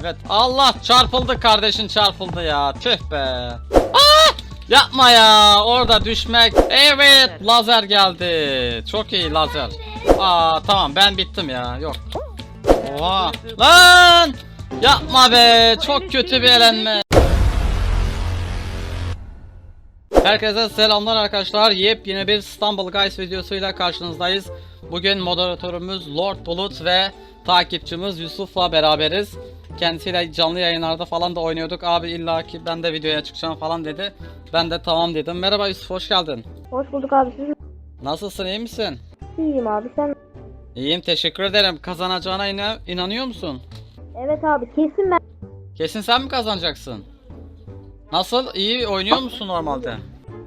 Evet Allah çarpıldı kardeşin çarpıldı ya tüh be. Aa! Yapma ya orada düşmek. Evet lazer geldi. Çok iyi lazer. Aa tamam ben bittim ya yok. Oha. Lan! Yapma be çok kötü bir elenme. Herkese selamlar arkadaşlar. Yepyeni bir İstanbul Guys videosuyla karşınızdayız. Bugün moderatörümüz Lord Bulut ve takipçimiz Yusuf'la beraberiz. Kendisiyle canlı yayınlarda falan da oynuyorduk. Abi illaki ben de videoya çıkacağım falan dedi. Ben de tamam dedim. Merhaba Yusuf hoş geldin. Hoş bulduk abi siz Nasılsın iyi misin? iyiyim abi sen. İyiyim teşekkür ederim. Kazanacağına ina- inanıyor musun? Evet abi kesin ben. Kesin sen mi kazanacaksın? Nasıl? İyi oynuyor musun normalde?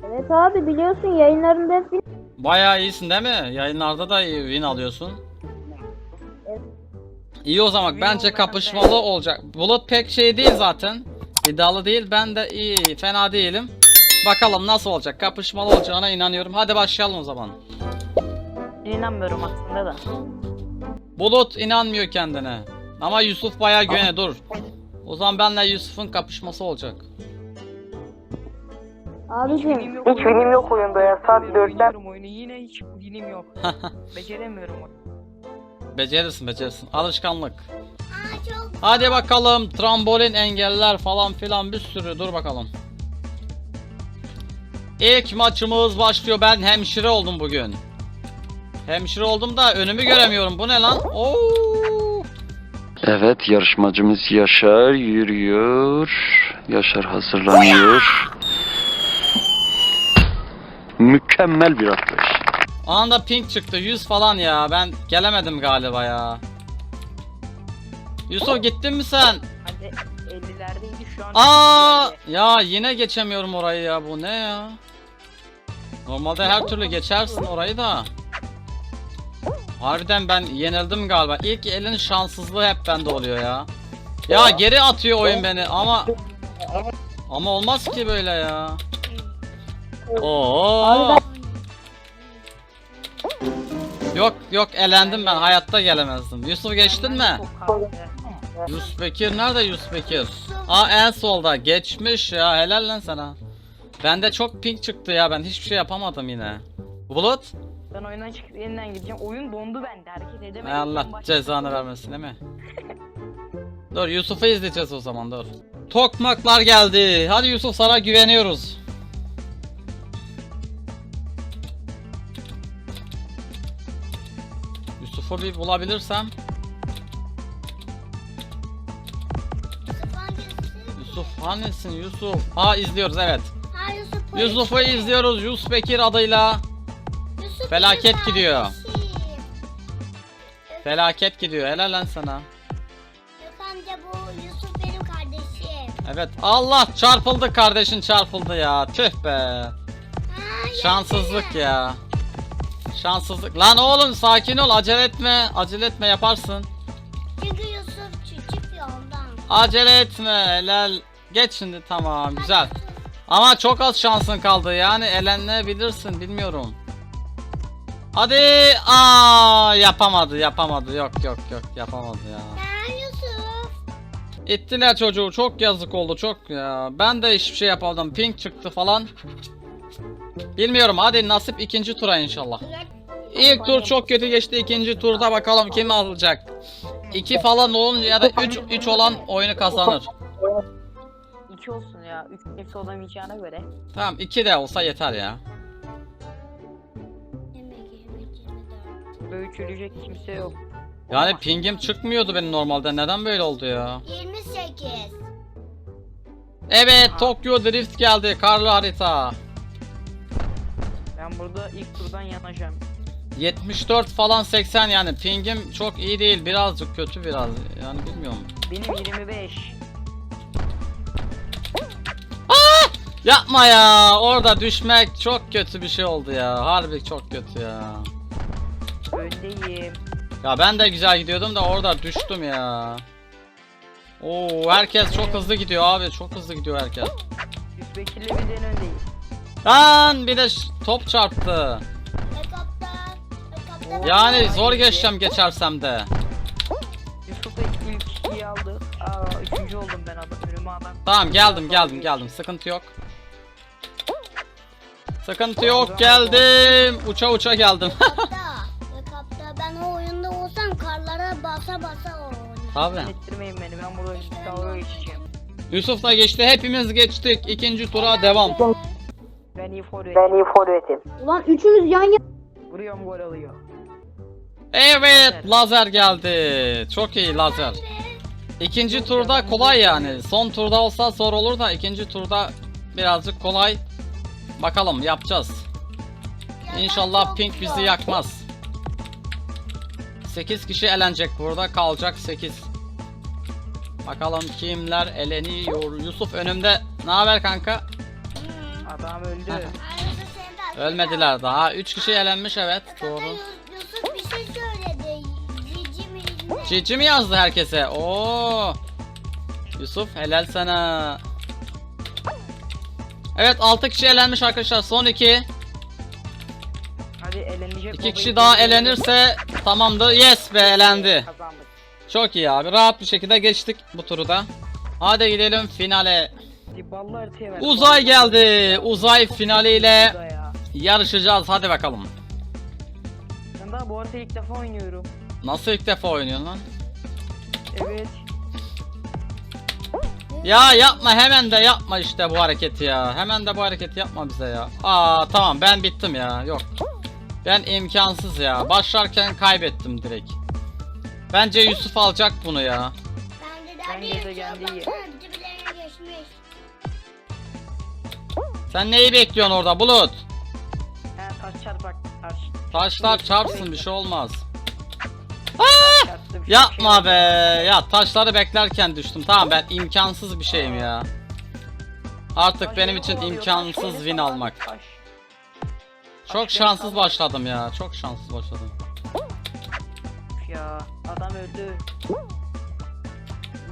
Evet abi biliyorsun yayınlarında hep bin- Bayağı iyisin değil mi? Yayınlarda da iyi win alıyorsun. İyi o zaman bence kapışmalı olacak. Bulut pek şey değil zaten. İddialı değil. Ben de iyi, fena değilim. Bakalım nasıl olacak. Kapışmalı olacağına inanıyorum. Hadi başlayalım o zaman. İnanmıyorum aslında da. Bulut inanmıyor kendine. Ama Yusuf bayağı güvene dur. O zaman benle Yusuf'un kapışması olacak. Abicim. Hiç benim yok oyunda ya. Saat 4'ten. oyunu yine hiç bilim yok. Beceremiyorum onu. Becerirsin becerirsin. Alışkanlık. Hadi bakalım trambolin engeller falan filan bir sürü dur bakalım. İlk maçımız başlıyor. Ben hemşire oldum bugün. Hemşire oldum da önümü göremiyorum. Bu ne lan? Oo! Evet yarışmacımız Yaşar yürüyor. Yaşar hazırlanıyor. Mükemmel bir atlayış. Anında pink çıktı. 100 falan ya. Ben gelemedim galiba ya. Yusuf gittin mi sen? Hadi 50'lerdeydi şu an. Aa 50'lerde. ya yine geçemiyorum orayı ya. Bu ne ya? Normalde her türlü geçersin orayı da. Harbiden ben yenildim galiba. İlk elin şanssızlığı hep bende oluyor ya. Ya geri atıyor oyun beni ama ama olmaz ki böyle ya. Oo. Yok yok elendim ben hayatta gelemezdim. Yusuf geçtin mi? Yusuf Bekir nerede Yusuf Bekir? Aa en solda geçmiş ya helal lan sana. Bende çok pink çıktı ya ben hiçbir şey yapamadım yine. Bulut? Ben oyundan çıkıp yeniden gideceğim. Oyun dondu bende. Hareket edemedim. Ay Allah Ben cezanı vermesin değil mi? dur Yusuf'u izleyeceğiz o zaman dur. Tokmaklar geldi. Hadi Yusuf sana güveniyoruz. Bir bulabilirsem. Yusuf hangisin Yusuf? Aa izliyoruz evet. Ha, Yusuf. Yusuf'u izliyoruz Yusuf Bekir adıyla. Yusuf Felaket benim gidiyor. kardeşim. Felaket gidiyor helal lan sana. Yok amca bu Yusuf benim kardeşim. Evet Allah çarpıldı kardeşin çarpıldı ya tüh be. Ha, Şanssızlık ya. Şanssızlık. Lan oğlum sakin ol acele etme. Acele etme yaparsın. Çünkü Yusuf ya ondan. Acele etme helal. Geç şimdi tamam güzel. Ama çok az şansın kaldı yani elenlebilirsin bilmiyorum. Hadi aa yapamadı yapamadı yok yok yok yapamadı ya. Ha Yusuf. İttiler çocuğu çok yazık oldu çok ya. Ben de hiçbir şey yapamadım. Pink çıktı falan. Bilmiyorum hadi nasip ikinci tura inşallah. İlk tur çok kötü geçti. ikinci turda bakalım kim alacak. 2 falan olunca ya da 3 3 olan oyunu kazanır. İki olsun ya. Üç hepsi olamayacağına göre. Tamam 2 de olsa yeter ya. Yemek yemek 24. Böyle üçülecek kimse yok. Yani pingim çıkmıyordu benim normalde. Neden böyle oldu ya? 28. Evet Tokyo Drift geldi. Karlı harita. Burada ilk turdan yanacağım. 74 falan 80 yani pingim çok iyi değil. Birazcık kötü biraz. Yani bilmiyorum. Benim 25. Yapma ya. Orada düşmek çok kötü bir şey oldu ya. Harbi çok kötü ya. Öndeyim. Ya ben de güzel gidiyordum da orada düştüm ya. Oo herkes çok hızlı gidiyor abi. Çok hızlı gidiyor herkes. Yüzbekir'le bizden öndeyiz. Lan bir de top çarptı. Yani zor geçeceğim geçersem de. Yusuf da ilk ikiyi aldı. Aa oldum ben adam önüme adam. Tamam geldim geldim geldim sıkıntı yok. Sıkıntı yok geldim. Uça uça geldim. Ben o oyunda olsam karlara basa basa oynarım. Ettirmeyin beni ben burada dalga geçeceğim. Yusuf da geçti hepimiz geçtik. İkinci tura devam. Ben iyi forvet. Ben iyi forvetim. Ulan üçümüz yan yana. Vuruyorum gol alıyor. Evet lazer geldi. Çok iyi lazer. İkinci turda kolay yani. Son turda olsa zor olur da ikinci turda birazcık kolay. Bakalım yapacağız. İnşallah Pink bizi yakmaz. 8 kişi elenecek burada kalacak 8. Bakalım kimler eleniyor. Yusuf önümde. Ne haber kanka? Adam öldü. Arada Ölmediler daha. 3 kişi elenmiş evet doğru. Yusuf bir şey söyledi. Cici mi ne? Cici mi yazdı herkese? Oo. Yusuf helal sana. Evet 6 kişi elenmiş arkadaşlar. Son 2. Hadi elenecek. 2 babayı kişi daha elenirse tamamdır. Yes be elendi. Kazandık. Çok iyi abi. Rahat bir şekilde geçtik bu turu da. Hadi gidelim finale. Hadi ballı haritaya ver. Uzay geldi. Uzay finaliyle yarışacağız. Hadi bakalım. Ben daha bu haritayı ilk defa oynuyorum. Nasıl ilk defa oynuyorsun lan? Evet. Ya yapma hemen de yapma işte bu hareketi ya. Hemen de bu hareketi yapma bize ya. Aa tamam ben bittim ya. Yok. Ben imkansız ya. Başlarken kaybettim direkt. Bence Yusuf alacak bunu ya. Bende de Ben bir gezegen yazıyor, değil. baksana Diblerine geçmiş. Sen neyi bekliyorsun orada Bulut? He taş çarpak taş. Taşlar çarpsın bir şey olmaz. Çarptı, bir şey- Yapma bir be. Ya taşları beklerken düştüm. Tamam ben imkansız bir şeyim ya. Artık Taş benim için imkansız taş win almak. taş. Çok şanssız başladım ya. Çok şanssız başladım. Ya adam öldü.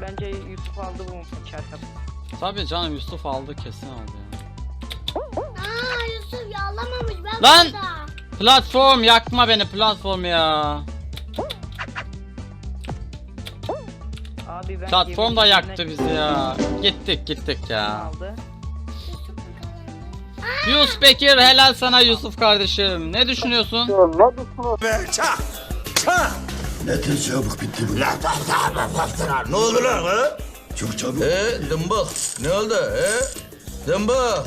Bence Yusuf aldı bu çarkı. Tabii canım Yusuf aldı kesin aldı ya. Aa Yusuf yağlamamış ben Lan! burada. Platform yakma beni platform ya. Abi ben Platform da yemin yaktı bizi ya. Gittik gittik ya. Aldı. Yusuf Bekir helal sana Yusuf kardeşim. Ne düşünüyorsun? Ne çabuk bitti bu. Ne oldu lan ha? Çok çabuk. Ee, dımbık. Ne oldu? Ee? Dımbık.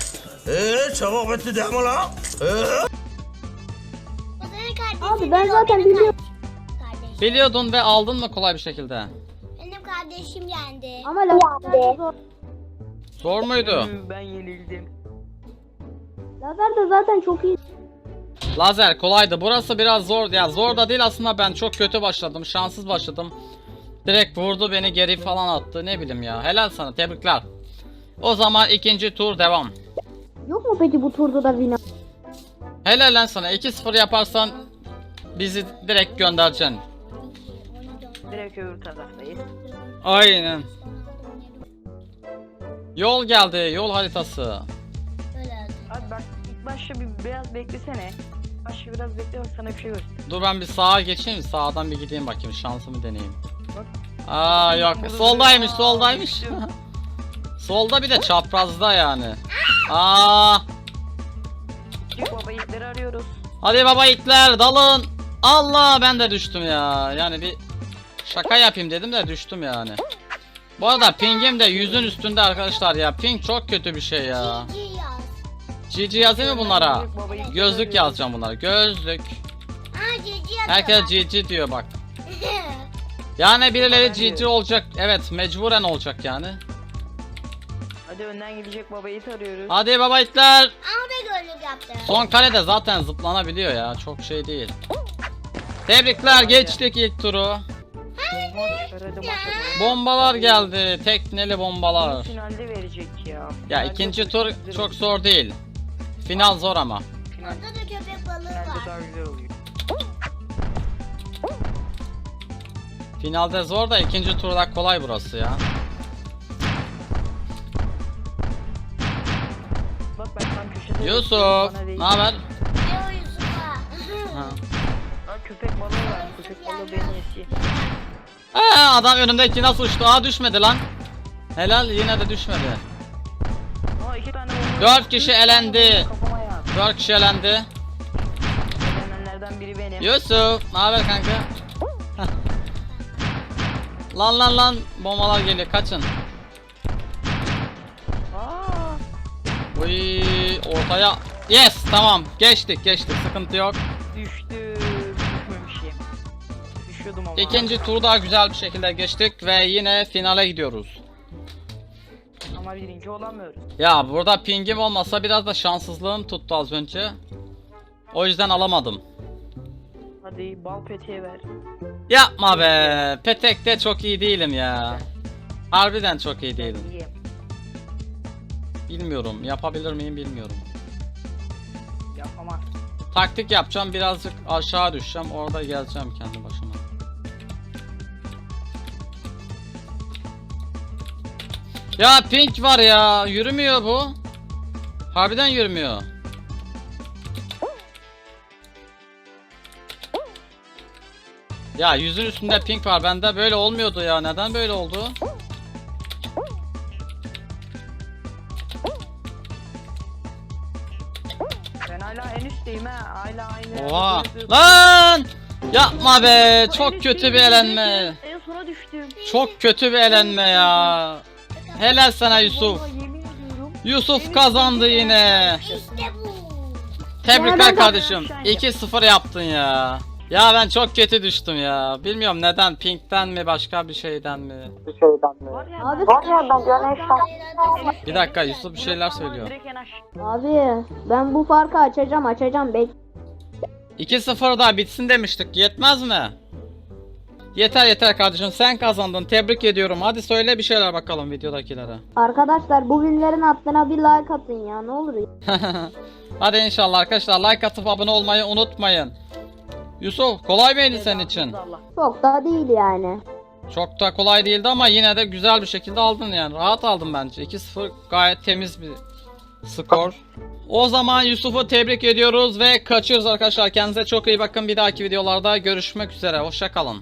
Ee, çabuk bitti değil mi lan? Ee? Abi ben zaten benim biliyorum. Kardeşim. Biliyordun ve aldın mı kolay bir şekilde? Benim kardeşim yendi. Ama lazer zor. Zor muydu? Hı, Ben yenildim. Lazer de zaten çok iyi. Lazer kolaydı. Burası biraz zor. Ya zor da değil aslında ben çok kötü başladım. Şanssız başladım. Direkt vurdu beni geri falan attı. Ne bileyim ya. Helal sana. Tebrikler. O zaman ikinci tur devam. Yok mu peki bu turda da win? Helal lan sana. 2-0 yaparsan bizi direkt göndereceksin. Direkt öbür taraftayız. Aynen. Yol geldi. Yol haritası. Abi bak ilk başta bir biraz beklesene. Başta biraz bekle bak sana bir şey göster. Dur ben bir sağa geçeyim. Sağdan bir gideyim bakayım. Şansımı deneyeyim. Bak. Aa yok. Soldaymış, soldaymış. Solda bir de çaprazda yani. Aa! Baba yiğitleri arıyoruz. Hadi baba itler dalın. Allah ben de düştüm ya. Yani bir şaka yapayım dedim de düştüm yani. Bu arada pingim de yüzün üstünde arkadaşlar ya. Ping çok kötü bir şey ya. Cici yaz. GG yazayım mı bunlara? Gözlük yazacağım bunlara. Gözlük. Cici. Herkes GG diyor bak. Yani birileri de- olacak. Evet mecburen olacak yani. Hadi önden gidecek baba yiğit arıyoruz. Hadi baba itler. O da gözlük yaptı. Son kalede zaten zıplanabiliyor ya. Çok şey değil. Tebrikler geçtik ilk turu. Hadi. Bombalar geldi. Tekneli bombalar. Finalde verecek ya. Ya Finalde ikinci çok tur güzel çok oluyor. zor değil. Final zor ama. Final, Orada da köpek balığı finalde var. daha güzel oluyor. Finalde zor da ikinci turda kolay burası ya. Yusuf, Bana ne haber? Ne o Yusuf'a? Ha. Aa, köpek balığı var. Köpek balığı beni yesi. Aa, adam önümdeki nasıl uçtu? Aa düşmedi lan. Helal yine de düşmedi. Aa iki tane bomba. Dört kişi elendi. Kafama ya. 4 kişi elendi. Elenenlerden biri benim. Yusuf, ne haber kanka? lan lan lan bombalar geliyor kaçın. Uy ortaya. Yes tamam geçtik geçtik sıkıntı yok. Düştü. Düşmemişim. Düşüyordum ama. İkinci tur daha güzel bir şekilde geçtik ve yine finale gidiyoruz. Ama birinci olamıyoruz. Ya burada pingim olmasa biraz da şanssızlığım tuttu az önce. O yüzden alamadım. Hadi bal peteği ver. Yapma be. Petek'te çok iyi değilim ya. Harbiden çok iyi değilim. Yiyeyim. Bilmiyorum. Yapabilir miyim bilmiyorum. Yapamaz. Taktik yapacağım. Birazcık aşağı düşeceğim. Orada geleceğim kendi başıma. Ya pink var ya. Yürümüyor bu. Harbiden yürümüyor. Ya yüzün üstünde pink var. Bende böyle olmuyordu ya. Neden böyle oldu? Hala en üstteyim ha. Hala aynı. Oha. Lan! Yapma be. Çok kötü bir en elenme. En sona düştüm. Çok kötü bir elenme ya. Helal sana Yusuf. Vallahi yemin ediyorum. Yusuf kazandı yine. İşte bu. Tebrikler kardeşim. kazandın? 2-0 yaptın ya. Ya ben çok kötü düştüm ya. Bilmiyorum neden Pink'ten mi başka bir şeyden mi? Var ya Abi, ben- Bir dakika Yusuf bir şeyler söylüyor. Direkt en aşağı. abi ben bu farkı açacağım açacağım. Bek 2-0 daha bitsin demiştik. Yetmez mi? Yeter yeter kardeşim sen kazandın. Tebrik ediyorum. Hadi söyle bir şeyler bakalım videodakilere. Arkadaşlar bu günlerin altına bir like atın ya ne olur. ya. Hadi inşallah arkadaşlar like atıp abone olmayı unutmayın. Yusuf kolay mıydı senin için? Allah. Çok da değil yani. Çok da kolay değildi ama yine de güzel bir şekilde aldın yani. Rahat aldın bence. 2-0 gayet temiz bir skor. O zaman Yusuf'u tebrik ediyoruz ve kaçıyoruz arkadaşlar. Kendinize çok iyi bakın. Bir dahaki videolarda görüşmek üzere. Hoşçakalın.